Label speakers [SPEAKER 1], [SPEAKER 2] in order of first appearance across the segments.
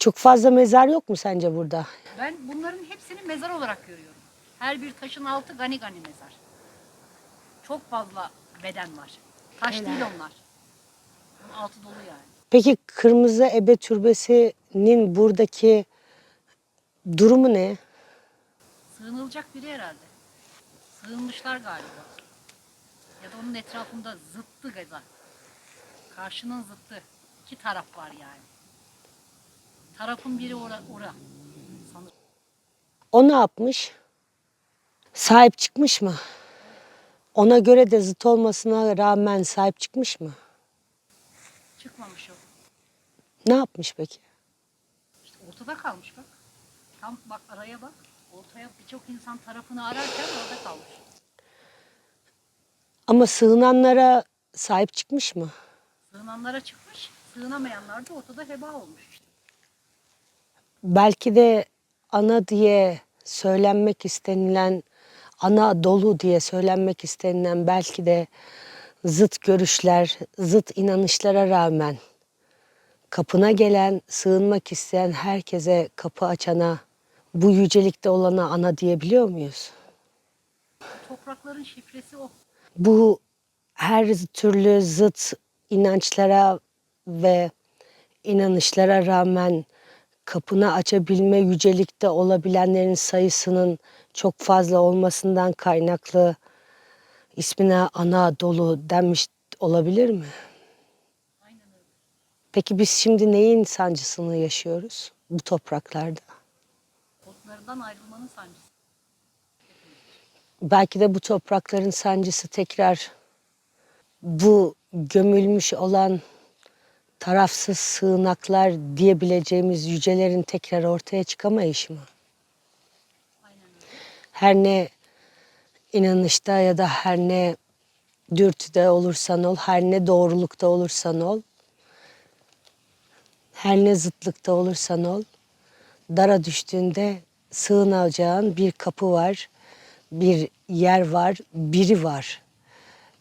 [SPEAKER 1] Çok fazla mezar yok mu sence burada?
[SPEAKER 2] Ben bunların hepsini mezar olarak görüyorum. Her bir taşın altı gani gani mezar. Çok fazla beden var. Taş
[SPEAKER 1] Helal.
[SPEAKER 2] değil onlar. Bunun altı dolu yani.
[SPEAKER 1] Peki Kırmızı Ebe Türbesi'nin buradaki durumu ne?
[SPEAKER 2] Sığınılacak biri herhalde. Sığınmışlar galiba. Ya da onun etrafında zıttı gaza. Karşının zıttı. İki taraf var yani. Tarafın biri ora, ora. Sanırım.
[SPEAKER 1] O ne yapmış? Sahip çıkmış mı? Ona göre de zıt olmasına rağmen sahip çıkmış mı?
[SPEAKER 2] Çıkmamış o.
[SPEAKER 1] Ne yapmış peki?
[SPEAKER 2] İşte ortada kalmış bak. Tam bak araya bak. Ortaya birçok insan tarafını ararken orada kalmış.
[SPEAKER 1] Ama sığınanlara sahip çıkmış mı?
[SPEAKER 2] Sığınanlara çıkmış. Sığınamayanlar da ortada heba olmuş.
[SPEAKER 1] Belki de ana diye söylenmek istenilen, ana dolu diye söylenmek istenilen belki de zıt görüşler, zıt inanışlara rağmen kapına gelen, sığınmak isteyen herkese kapı açana, bu yücelikte olana ana diyebiliyor muyuz?
[SPEAKER 2] Toprakların şifresi o.
[SPEAKER 1] Bu her türlü zıt inançlara ve inanışlara rağmen kapını açabilme yücelikte olabilenlerin sayısının çok fazla olmasından kaynaklı ismine Anadolu denmiş olabilir mi? Peki biz şimdi neyin sancısını yaşıyoruz bu topraklarda?
[SPEAKER 2] Otlarından ayrılmanın sancısı.
[SPEAKER 1] Belki de bu toprakların sancısı tekrar bu gömülmüş olan tarafsız sığınaklar diyebileceğimiz yücelerin tekrar ortaya çıkamayışı mı? Her ne inanışta ya da her ne dürtüde olursan ol, her ne doğrulukta olursan ol, her ne zıtlıkta olursan ol, dara düştüğünde sığınacağın bir kapı var, bir yer var, biri var.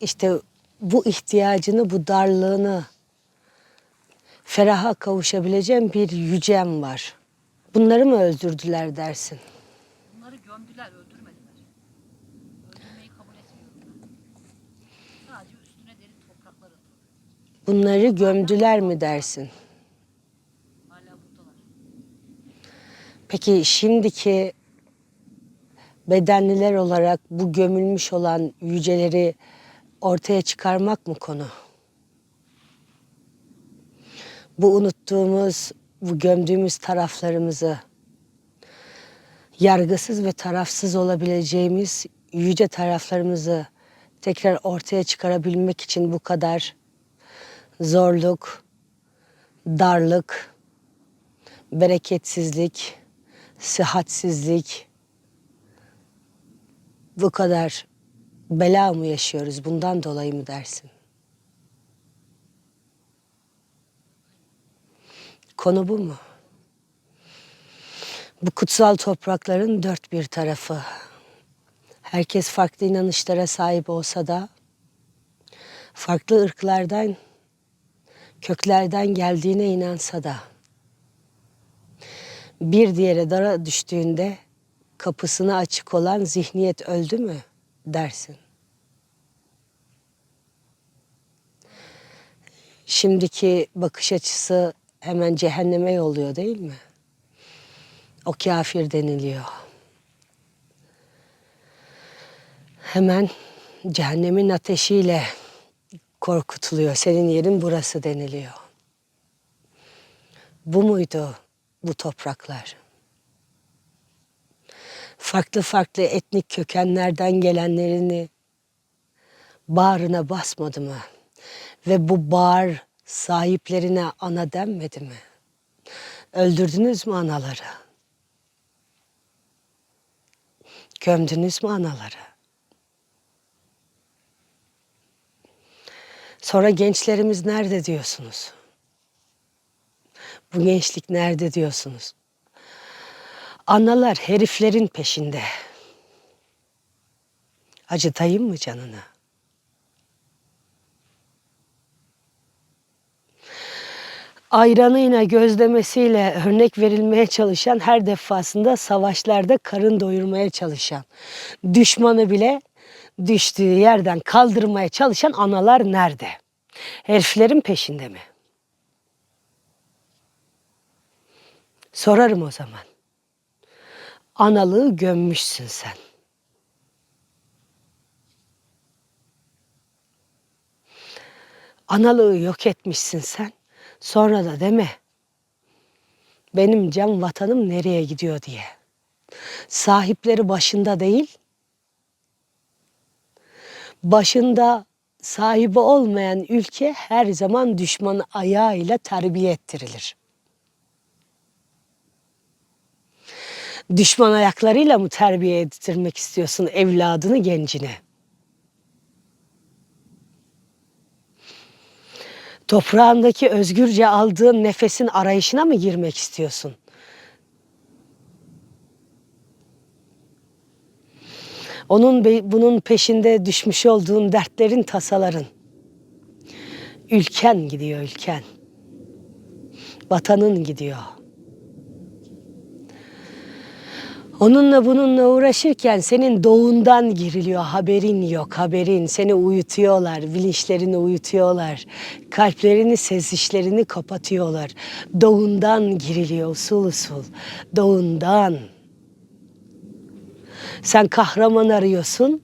[SPEAKER 1] İşte bu ihtiyacını, bu darlığını feraha kavuşabileceğin bir yücem var. Bunları mı öldürdüler dersin?
[SPEAKER 2] Bunları gömdüler, öldürmediler. Öldürmeyi kabul etmiyorum. Sadece üstüne derin topraklar atıldı.
[SPEAKER 1] Bunları gömdüler mi dersin?
[SPEAKER 2] Hala buradalar.
[SPEAKER 1] Peki şimdiki bedenliler olarak bu gömülmüş olan yüceleri ortaya çıkarmak mı konu? Bu unuttuğumuz, bu gömdüğümüz taraflarımızı yargısız ve tarafsız olabileceğimiz yüce taraflarımızı tekrar ortaya çıkarabilmek için bu kadar zorluk, darlık, bereketsizlik, sıhhatsizlik, bu kadar bela mı yaşıyoruz bundan dolayı mı dersin? Konu bu mu? Bu kutsal toprakların dört bir tarafı. Herkes farklı inanışlara sahip olsa da farklı ırklardan, köklerden geldiğine inansa da bir diğere dara düştüğünde kapısına açık olan zihniyet öldü mü dersin. Şimdiki bakış açısı hemen cehenneme yolluyor değil mi? O kafir deniliyor. Hemen cehennemin ateşiyle korkutuluyor. Senin yerin burası deniliyor. Bu muydu bu topraklar? Farklı farklı etnik kökenlerden gelenlerini bağrına basmadı mı? Ve bu bağır sahiplerine ana denmedi mi? Öldürdünüz mü anaları? Gömdünüz mü anaları? Sonra gençlerimiz nerede diyorsunuz? Bu gençlik nerede diyorsunuz? Analar heriflerin peşinde. Acıtayım mı canını? Ayranıyla gözlemesiyle örnek verilmeye çalışan her defasında savaşlarda karın doyurmaya çalışan, düşmanı bile düştüğü yerden kaldırmaya çalışan analar nerede? Heriflerin peşinde mi? Sorarım o zaman. Analığı gömmüşsün sen. Analığı yok etmişsin sen. Sonra da deme. Benim can vatanım nereye gidiyor diye. Sahipleri başında değil. Başında sahibi olmayan ülke her zaman düşman ayağıyla terbiye ettirilir. Düşman ayaklarıyla mı terbiye ettirmek istiyorsun evladını, gencini? Toprağındaki özgürce aldığın nefesin arayışına mı girmek istiyorsun? Onun bunun peşinde düşmüş olduğun dertlerin, tasaların. Ülken gidiyor ülken. Vatanın gidiyor. Onunla bununla uğraşırken senin doğundan giriliyor. Haberin yok, haberin. Seni uyutuyorlar, bilinçlerini uyutuyorlar. Kalplerini, sezişlerini kapatıyorlar. Doğundan giriliyor usul usul. Doğundan. Sen kahraman arıyorsun.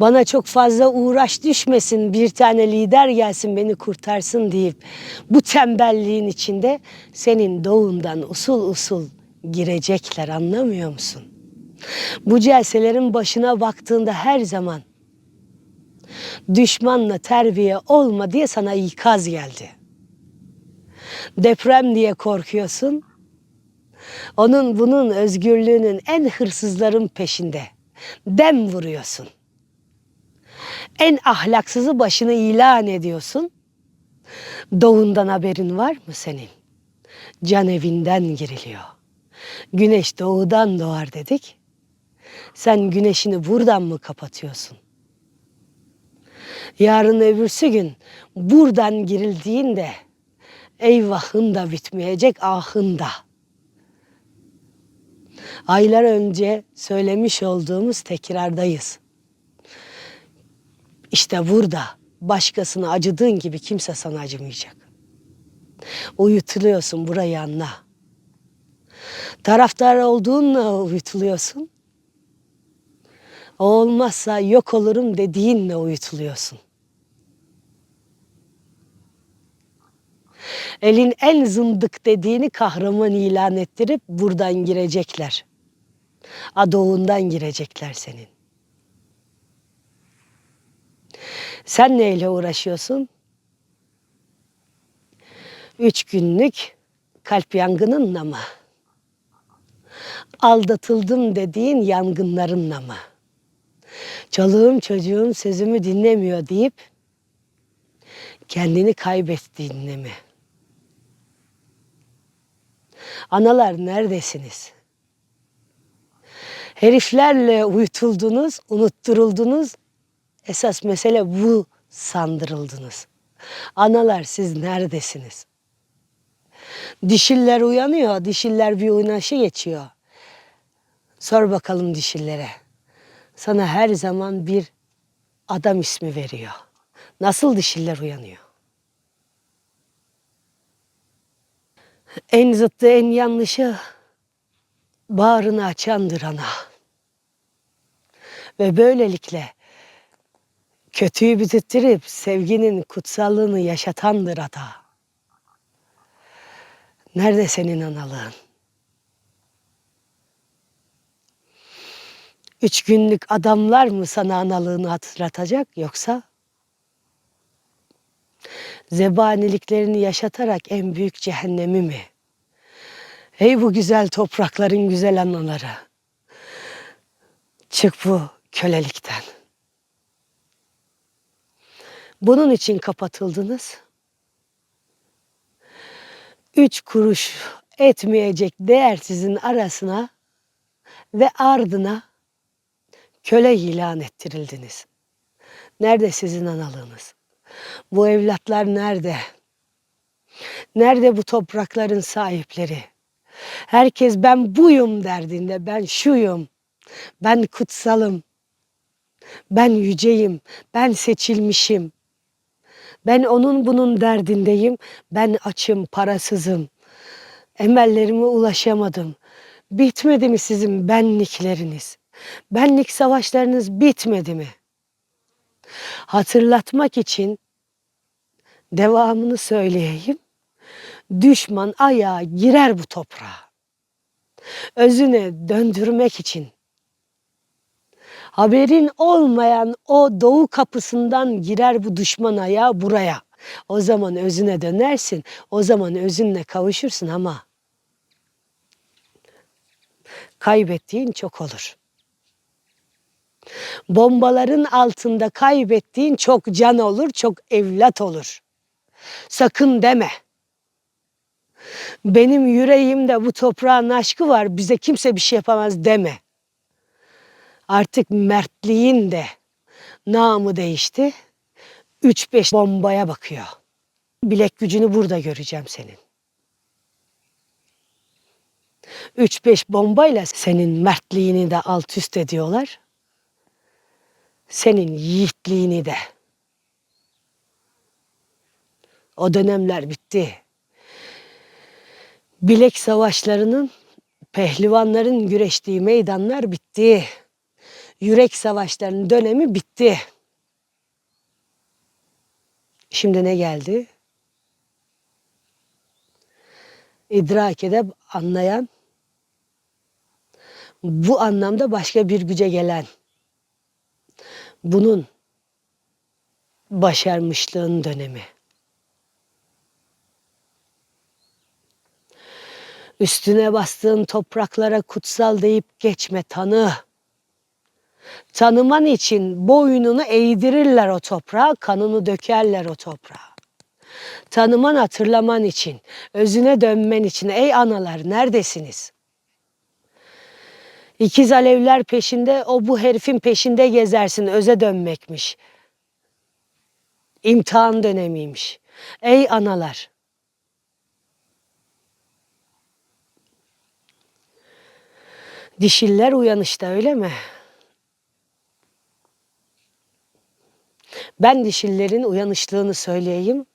[SPEAKER 1] Bana çok fazla uğraş düşmesin, bir tane lider gelsin beni kurtarsın deyip bu tembelliğin içinde senin doğundan usul usul girecekler anlamıyor musun? Bu celselerin başına baktığında her zaman düşmanla terbiye olma diye sana ikaz geldi. Deprem diye korkuyorsun. Onun bunun özgürlüğünün en hırsızların peşinde. Dem vuruyorsun. En ahlaksızı başını ilan ediyorsun. Doğundan haberin var mı senin? Can evinden giriliyor. Güneş doğudan doğar dedik. Sen güneşini buradan mı kapatıyorsun? Yarın öbürsü gün buradan girildiğinde eyvahın da bitmeyecek ahın da. Aylar önce söylemiş olduğumuz tekrardayız. İşte burada başkasına acıdığın gibi kimse sana acımayacak. Uyutuluyorsun burayı anla. Taraftar olduğunla uyutuluyorsun. O olmazsa yok olurum dediğinle uyutuluyorsun. Elin en zındık dediğini kahraman ilan ettirip buradan girecekler. Adoğundan girecekler senin. Sen neyle uğraşıyorsun? Üç günlük kalp yangınınla mı? Aldatıldım dediğin yangınlarınla mı? Çoluğum çocuğum sözümü dinlemiyor deyip kendini kaybettiğinle mi? Analar neredesiniz? Heriflerle uyutuldunuz, unutturuldunuz. Esas mesele bu sandırıldınız. Analar siz neredesiniz? Dişiller uyanıyor, dişiller bir oynaşı geçiyor. Sor bakalım dişillere. Sana her zaman bir adam ismi veriyor. Nasıl dişiller uyanıyor? En zıttı, en yanlışı bağrını açandır ana. Ve böylelikle kötüyü bitirttirip sevginin kutsallığını yaşatandır ata. Nerede senin analığın? Üç günlük adamlar mı sana analığını hatırlatacak yoksa zebaniliklerini yaşatarak en büyük cehennemi mi? Ey bu güzel toprakların güzel anaları. Çık bu kölelikten. Bunun için kapatıldınız. Üç kuruş etmeyecek değersizin arasına ve ardına köle ilan ettirildiniz. Nerede sizin analığınız? Bu evlatlar nerede? Nerede bu toprakların sahipleri? Herkes ben buyum derdinde, ben şuyum, ben kutsalım, ben yüceyim, ben seçilmişim. Ben onun bunun derdindeyim, ben açım, parasızım. Emellerime ulaşamadım. Bitmedi mi sizin benlikleriniz? Benlik savaşlarınız bitmedi mi? Hatırlatmak için devamını söyleyeyim. Düşman ayağa girer bu toprağa. Özüne döndürmek için. Haberin olmayan o doğu kapısından girer bu düşman ayağı buraya. O zaman özüne dönersin. O zaman özünle kavuşursun ama kaybettiğin çok olur. Bombaların altında kaybettiğin çok can olur, çok evlat olur. Sakın deme. Benim yüreğimde bu toprağın aşkı var, bize kimse bir şey yapamaz deme. Artık mertliğin de namı değişti. Üç beş bombaya bakıyor. Bilek gücünü burada göreceğim senin. Üç beş bombayla senin mertliğini de alt üst ediyorlar. Senin yiğitliğini de. O dönemler bitti. Bilek savaşlarının, pehlivanların güreştiği meydanlar bitti. Yürek savaşlarının dönemi bitti. Şimdi ne geldi? İdrak edip anlayan, bu anlamda başka bir güce gelen, bunun başarmışlığın dönemi. Üstüne bastığın topraklara kutsal deyip geçme tanı. Tanıman için boynunu eğdirirler o toprağa, kanını dökerler o toprağa. Tanıman hatırlaman için, özüne dönmen için ey analar neredesiniz? İkiz alevler peşinde, o bu herifin peşinde gezersin, öze dönmekmiş. İmtihan dönemiymiş. Ey analar. Dişiller uyanışta öyle mi? Ben dişillerin uyanışlığını söyleyeyim.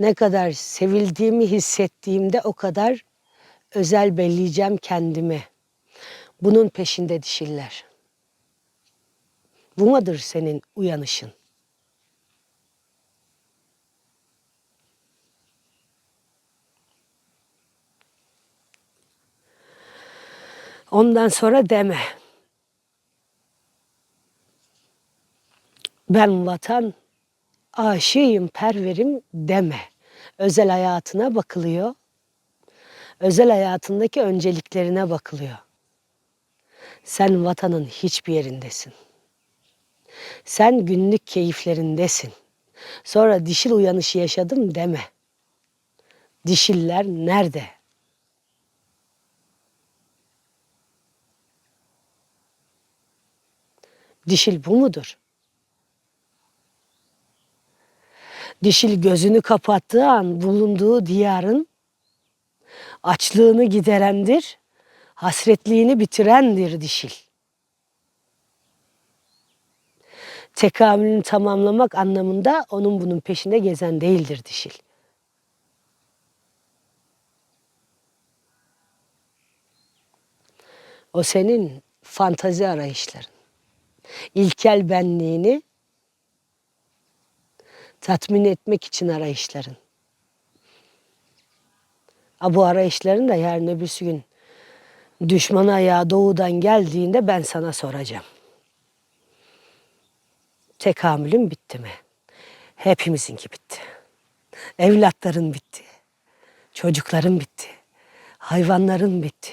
[SPEAKER 1] Ne kadar sevildiğimi hissettiğimde o kadar özel belleyeceğim kendimi. Bunun peşinde dişiller. Bu mudur senin uyanışın? Ondan sonra deme. Ben vatan aşığım, perverim deme. Özel hayatına bakılıyor. Özel hayatındaki önceliklerine bakılıyor. Sen vatanın hiçbir yerindesin. Sen günlük keyiflerindesin. Sonra dişil uyanışı yaşadım deme. Dişiller nerede? Dişil bu mudur? Dişil gözünü kapattığı an bulunduğu diyarın açlığını giderendir, hasretliğini bitirendir dişil. Tekamülünü tamamlamak anlamında onun bunun peşinde gezen değildir dişil. O senin fantazi arayışların. İlkel benliğini tatmin etmek için arayışların. Ha, bu arayışların da yarın öbürsü gün düşman ayağı doğudan geldiğinde ben sana soracağım. Tekamülün bitti mi? Hepimizinki bitti. Evlatların bitti. Çocukların bitti. Hayvanların bitti.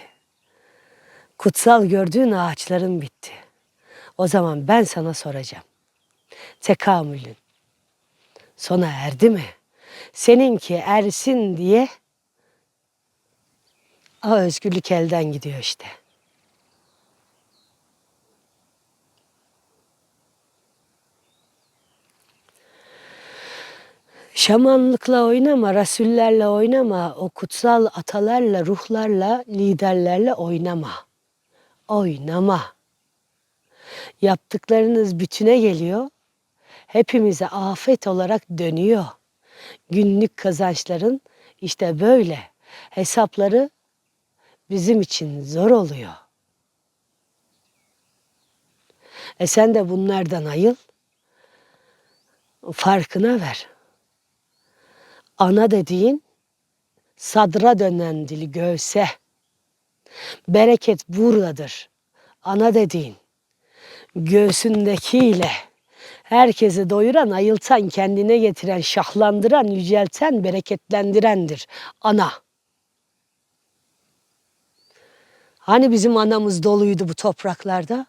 [SPEAKER 1] Kutsal gördüğün ağaçların bitti. O zaman ben sana soracağım. Tekamülün sona erdi mi? Seninki ersin diye o özgürlük elden gidiyor işte. Şamanlıkla oynama, rasullerle oynama, o kutsal atalarla, ruhlarla, liderlerle oynama. Oynama. Yaptıklarınız bütüne geliyor. Hepimize afet olarak dönüyor. Günlük kazançların işte böyle hesapları bizim için zor oluyor. E sen de bunlardan ayıl. Farkına ver. Ana dediğin sadra dönen dili göğse. Bereket buradadır. Ana dediğin göğsündekiyle herkesi doyuran, ayıltan, kendine getiren, şahlandıran, yücelten, bereketlendirendir. Ana. Hani bizim anamız doluydu bu topraklarda?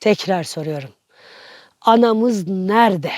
[SPEAKER 1] Tekrar soruyorum. Anamız nerede?